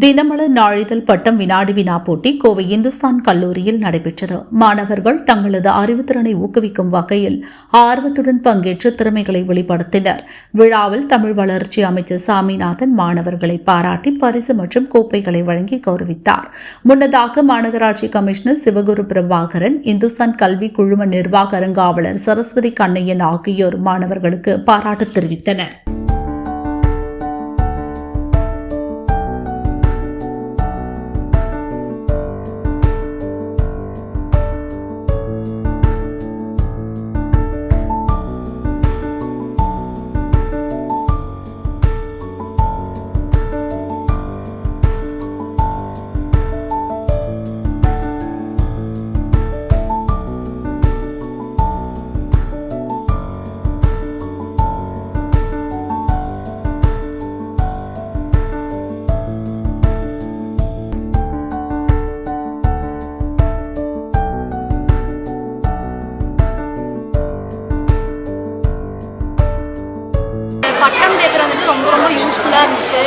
தினமலர் நாளிதழ் பட்டம் வினாடி வினா போட்டி கோவை இந்துஸ்தான் கல்லூரியில் நடைபெற்றது. மாணவர்கள் தங்களது அறிவுத்திறனை ஊக்குவிக்கும் வகையில் ஆர்வத்துடன் பங்கேற்று திறமைகளை வெளிப்படுத்தினர். விழாவில் தமிழ் வளர்ச்சி அமைச்சர் சாமிநாதன் மாணவர்களை பாராட்டி பரிசு மற்றும் கோப்பைகளை வழங்கி கௌரவித்தார். முன்னதாக மாநகராட்சி கமிஷனர் சிவகுரு பிரபாகரன் இந்துஸ்தான் கல்வி குழும நிர்வாக அருங்காவலர் சரஸ்வதி கண்ணையன் ஆகியோர் மாணவர்களுக்கு பாராட்டு தெரிவித்தனர். வந்துட்டு ரொம்ப ரொம்ப யூஸ்ஃபுல்லாக இருந்துச்சு.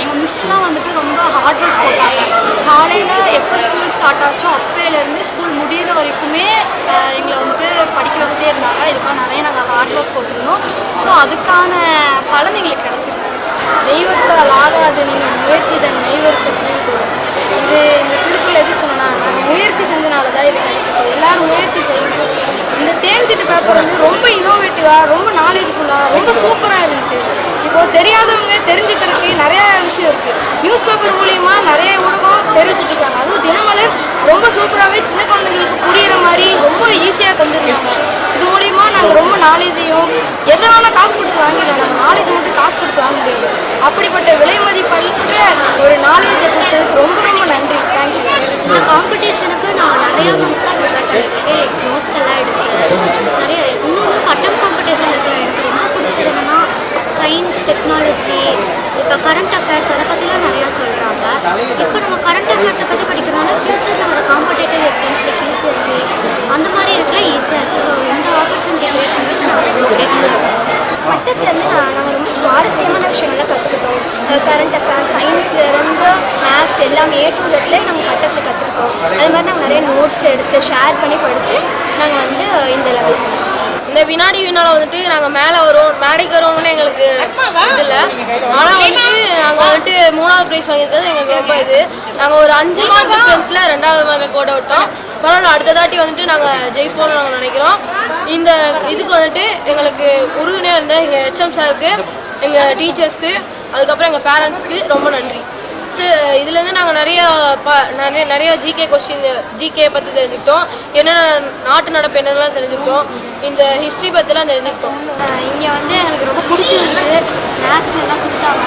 எங்கள் மிஸ்லாம் வந்துட்டு ரொம்ப ஹார்ட் ஒர்க் போட்டாங்க. காலையில் எப்போ ஸ்கூல் ஸ்டார்ட் ஆச்சோ அப்போலேருந்து ஸ்கூல் முடிகிற வரைக்குமே எங்களை வந்துட்டு படிக்க வச்சுட்டே இருந்தாங்க. இதுக்காக நிறைய நாங்கள் ஹார்ட் ஒர்க் போட்டிருந்தோம். ஸோ அதுக்கான பலன் எங்களுக்கு கிடச்சிருக்கு. தெய்வத்தால் ஆகாது நீங்கள் முயற்சி தன் மெய்வருத்த கூலி தரும். இது இந்த திருக்குறள் எதுக்கு சொன்னா நாங்கள் முயற்சி செஞ்சனால தான் இது கிடச்சிச்சு. எல்லோரும் முயற்சி செய்யுங்க. இந்த தேன்சிட்டு பேப்பர் வந்து ரொம்ப இன்னோவேட்டிவாக ரொம்ப நாலேஜ்ஃபுல்லாக ரொம்ப சூப்பராக இருந்துச்சு. இப்போது தெரியாதவங்க தெரிஞ்சுக்கிறதுக்கு நிறையா விஷயம் இருக்குது நியூஸ் பேப்பர் மூலிமா நிறைய ஊடகம் தெரிவிச்சிட்ருக்காங்க. அதுவும் தினமலர் ரொம்ப சூப்பராகவே சின்ன குழந்தைங்களுக்கு புரிகிற மாதிரி ரொம்ப ஈஸியாக தந்துருக்காங்க இது மூலயமா நாங்கள் ரொம்ப நாலேஜையும் எதை வேணால் காசு கொடுத்து வாங்கிடலாம். நம்ம நாலேஜ் மட்டும் காசு கொடுத்து வாங்க முடியாது. அப்படிப்பட்ட விலை மதிப்பற்ற ஒரு நாலேஜை கொடுத்து ரொம்ப ரொம்ப நன்றி தேங்க்யூ இந்த காம்படிஷனுக்கு நான் நிறையா நோட்ஸ் ப்ரிப்பேர் பண்ணியிருக்கேன் நோட்ஸ் எல்லாம் எடுத்து நிறைய இன்னொன்று பட்டம் காம்படிஷன் இருக்கிற எனக்கு ரொம்ப பிடிச்சது என்னன்னா சயின்ஸ் டெக்னாலஜி இப்போ கரண்ட் அஃபேர்ஸ் அதை பற்றிலாம் நிறையா சொல்கிறாங்க இப்போ நம்ம கரண்ட் அஃபேர்ஸை பற்றி படிக்கிறனால ஃப்யூச்சரில் வர காம்படேட்டிவ் எக்ஸாம்ஸ் லைக் யூபிஎஸ்சி அந்த மாதிரி இதுக்கெல்லாம் ஈஸியாக இருக்குது ஸோ இந்த ஆப்பர்ச்சுனிட்டி கிடைக்கிறது நான் ரொம்ப grateful. பட்டத்துலேருந்து நான் நாங்கள் ரொம்ப சுவாரஸ்யமான விஷயங்களை கற்றுக்கிட்டோம் கரண்ட் அஃபேர்ஸ் சயின்ஸ்லேருந்து மேக்ஸ் எல்லாமே ஏ டு ஜெட்லேயே நாங்கள் பட்டத்தில் கற்றுக்கிட்டோம் அது மாதிரி நாங்கள் நிறைய நோட்ஸ் எடுத்து ஷேர் பண்ணி படித்து நாங்கள் வந்து இந்த லெவல் இந்த வினாடி வினால வந்துட்டு நாங்கள் மேலே வரோம் மேடைக்கு வரோம்னு எங்களுக்கு இதில் ஆனால் வந்துட்டு நாங்கள் வந்துட்டு ப்ரைஸ் வாங்கியிருக்கிறது எங்களுக்கு ரொம்ப இது. நாங்கள் ஒரு அஞ்சு மார்க் டிஃப்ரென்ஸில் ரெண்டாவது மார்க்கை கோட விட்டோம். பரவாயில்ல அடுத்த தாட்டி வந்துட்டு நாங்கள் ஜெயிப்போம்னு நாங்கள் நினைக்கிறோம். இந்த இதுக்கு வந்துட்டு எங்களுக்கு உறுதுணையாக இருந்த எங்கள் ஹெச்எம் சாருக்கு எங்கள் டீச்சர்ஸ்க்கு அதுக்கப்புறம் எங்கள் பேரண்ட்ஸ்க்கு ரொம்ப நன்றி. இதுலேருந்து நாங்கள் நிறைய ப நிறைய நிறைய ஜிகே கொஸ்டின் ஜிகே பற்றி தெரிஞ்சுக்கிட்டோம். என்னென்ன நாட்டு நடப்பு என்னென்னலாம் தெரிஞ்சுக்கிட்டோம். இந்த ஹிஸ்ட்ரி பற்றிலாம் தெரிஞ்சுக்கிட்டோம். இங்கே வந்து எங்களுக்கு ரொம்ப பிடிச்சிருந்துச்சு. ஸ்நாக்ஸ் எல்லாம் கொடுத்தாங்க.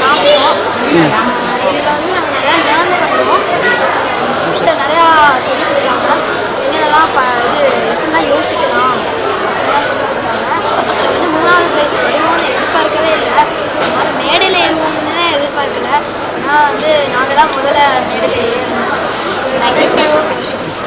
சாப்பிட்டோம் இதில் வந்து நாங்கள் நிறையா லேர்ன் பண்ணுவோம் இதில் நிறையா சொல்லிக் கொடுத்தாங்க என்னென்னலாம் ப இது எப்படிலாம் யோசிக்கலாம் அப்படிலாம் சொல்லிக் கொடுத்தாங்க இது வந்து மூணாவது ப்ரைஸ் வருவோம்னு எதிர்பார்க்கவே இல்லை அதனால் மேடையில் ஏறுவோம்னு எதிர்பார்க்கல ஆனால் வந்து நாங்கள் தான் முதல்ல மேடையில் ஏறணும்.